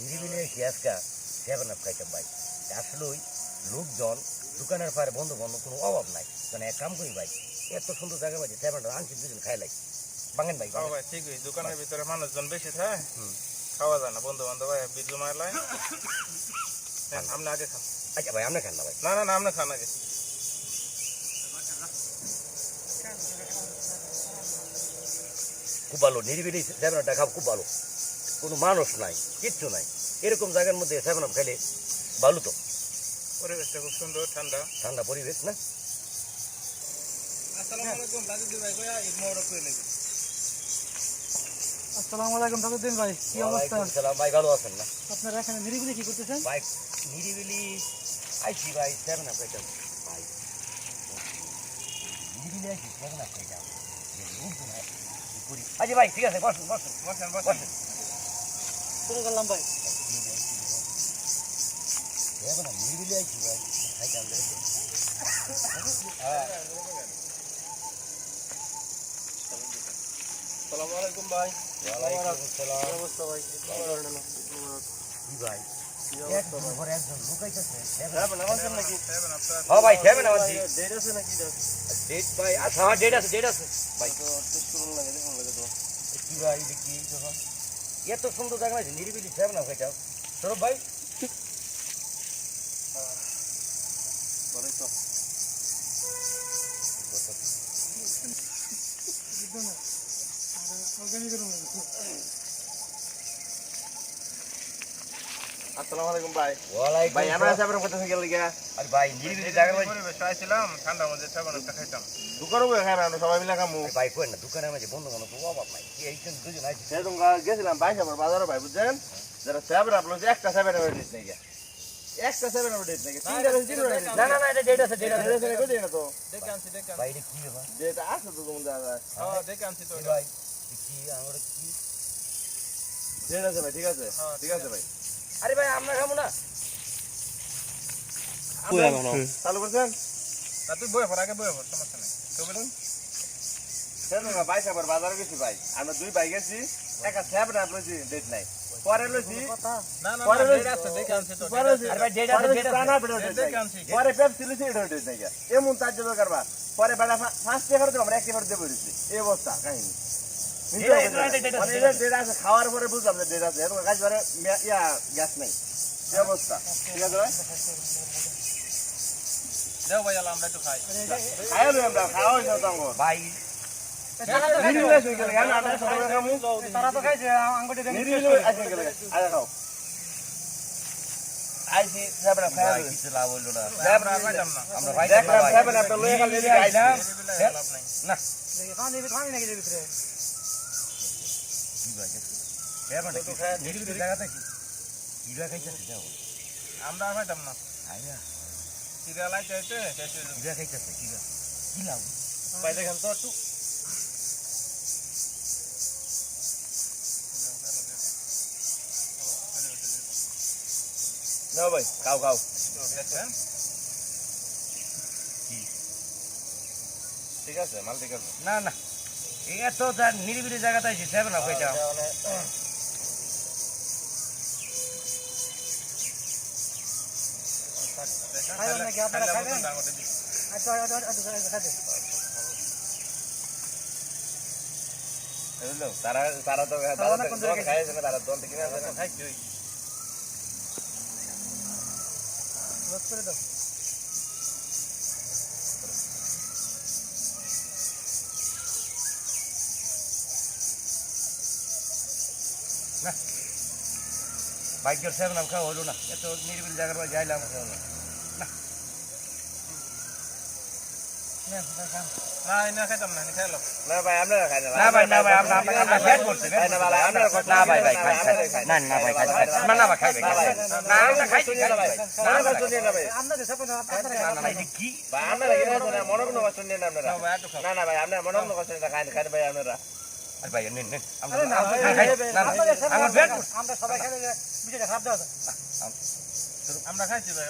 নিরিবিলি এসে আজকা সেভেন আপ খাইতাম ভাই। আসলেই লোকজন দোকানের পারে বন্ধু বান্ধব কোনো অভাব নাই। মানে এক কাম করি ভাই এত সুন্দর জায়গা পাইছে সেভেন আনছি দুজন খাই লাই। বাঙেন ভাই ভাই ঠিকই দোকানের ভিতরে মানুষজন বেশি থাকে। খাওয়া যায় না বন্ধু বান্ধব বিদ্যুৎ মারলাই আপনি আগে খান। আচ্ছা ভাই আপনি খান না ভাই। না না না আপনি খান আগে। খুব ভালো নিরিবিলি সেভেন আপটা খাব খুব ভালো। কোনো মানুষ নাই কিচ্ছু নাই। এরকম জায়গার মধ্যে আপ খাইলে ভালো তো পরিবেশটা খুব সুন্দর ঠান্ডা। ঠান্ডা পরিবেশ না? আসসালামু আলাইকুম রাজুদ্দিন ভাই আসসালামু আলাইকুম ভাই কি অবস্থা? ভাই ভালো আছেন না? আপনারা এখানে নিরিবিলি কি করতেছেন? ভাই নিরিবিলি ভাই সেভেন আপ ভাই নিরিবিলি সেভেন হয়, আচ্ছা ভাই ঠিক আছে বসুন বসুন বসেন বসেন বসুন। শুরু করলাম ভাই নিরিবিলি আলাইকুম অবস্থা কি হ্যাঁ ডেট আছে নাকি ডেট ভাই আচ্ছা হ্যাঁ ডেট আছে ডেট আছে ভাই তো লাগে দেখুন লাগে তো কি ভাই দেখি এত সুন্দর জায়গা আছে নিরিবিলি সেভেন না ভাইটা সৌরভ ভাই তো আসসালামু আলাইকুম ভাই। ওয়ালাইকুম ভাই আমরা সালাম। কথা থেকে গেল আরে ভাই নিরিবিলি জায়গা ভাই পরিবেশ আইছিলাম ঠান্ডার মধ্যে সেভেন একটা খাইতাম। দোকানে বসে খাই আমরা সবাই মিলে খামু। ভাই কই না দোকানের মাঝে বন্ধু বান্ধব কোনো অভাব নাই। কি এইখানে দুজন আছে সেরকম গেছিলাম বাইশ আমার বাজারে ভাই বুঝছেন? যারা সেভেন আপলো একটা সেভেন আপের ডেট নাকি একটা সেভেন আপের ডেট নাকি তিনটা তিন না না না এটা ডেট আছে ডেট আছে। ডেট তো দেখে আনছি দেখে ভাই এটা কি ব্যাপার ডেট আছে তো তোমার দাদা হ্যাঁ দেখে আনছি তো ভাই কি আমার কি? ডেট আছে ভাই ঠিক আছে? হ্যাঁ, ঠিক আছে। ভাই। আরে ভাই আমরা খাব না। চালু করছেন তা তুই বয়ে পড় আগে বয়ে পড় সমস্যা নেই। তো বলুন? সেরকম বাইশ বাজারে গেছি ভাই। আমরা দুই ভাই গেছি ডেট নাই। পরে লইছি। পরে ডেট পরে পেপসি লইছি এটা নাই এমন তার জন্য কারবার পরে বেড়া ফার্স্ট টাকা দেবো আমরা এক দেবো দিচ্ছি এই অবস্থা কাহিনী। খাওয়ার পরে বুঝলাম যে ডেট আছে কাজ পরে ইয়া গ্যাস নাই এই অবস্থা ঠিক আছে ভাই ভাই আল্লাহ আমরা খাই হয়ে কিছু লাভ হইল না আমরা পাইতাম না আমরা ভাই দেখলাম সাবরা আপনি লয়ে গেলে আইলাম না দেখি খাওয়া নাকি ভিতরে আমরা আর পাইতাম না। আইয়া সিরিয়া লাইতে হইতে শেষ হয়ে কি ভাই খাইতেছে? কি ভাই কি লাভ পাই দেখেন তো একটু। না ভাই খাও খাও। ঠিক আছে মাল ঠিক আছে। না না। এত তার নিরিবিলি খাইতাম খাইবেন নাকি? আপনারা খাইবেন? আচ্ছা তারা তারা তো খাইছে না তারা দল থেকে না। রোজ করে দাও। বাইকের সেভেন আপ খাওয়া হলো না। এত নিরিবিলি জায়গার মধ্যে যাইলাম। খান না না খাইতাম না খাইলো। না ভাই আপনারা খাই না না ভাই না ভাই আমরা আমরা করছি না ভাই না ভাই ভাই খাই না। না। ভাই খাই না। না ভাই খাই। না। আমরা খাই ভাই। না না ভাই। না ভাই। আপনাদের সাপোর্ট আপনারা না না ভাই এটা কি? ভাই আপনারা কি না মনে কোনো না আপনারা না ভাই না না ভাই আপনারা মনে কোনো কষ্ট নিয়ে খাই খাই ভাই আপনারা আরে ভাই নিন নিন আমরা আমরা ভাই, ভাই, আমরা সবাই খেলে খাইছি ভাই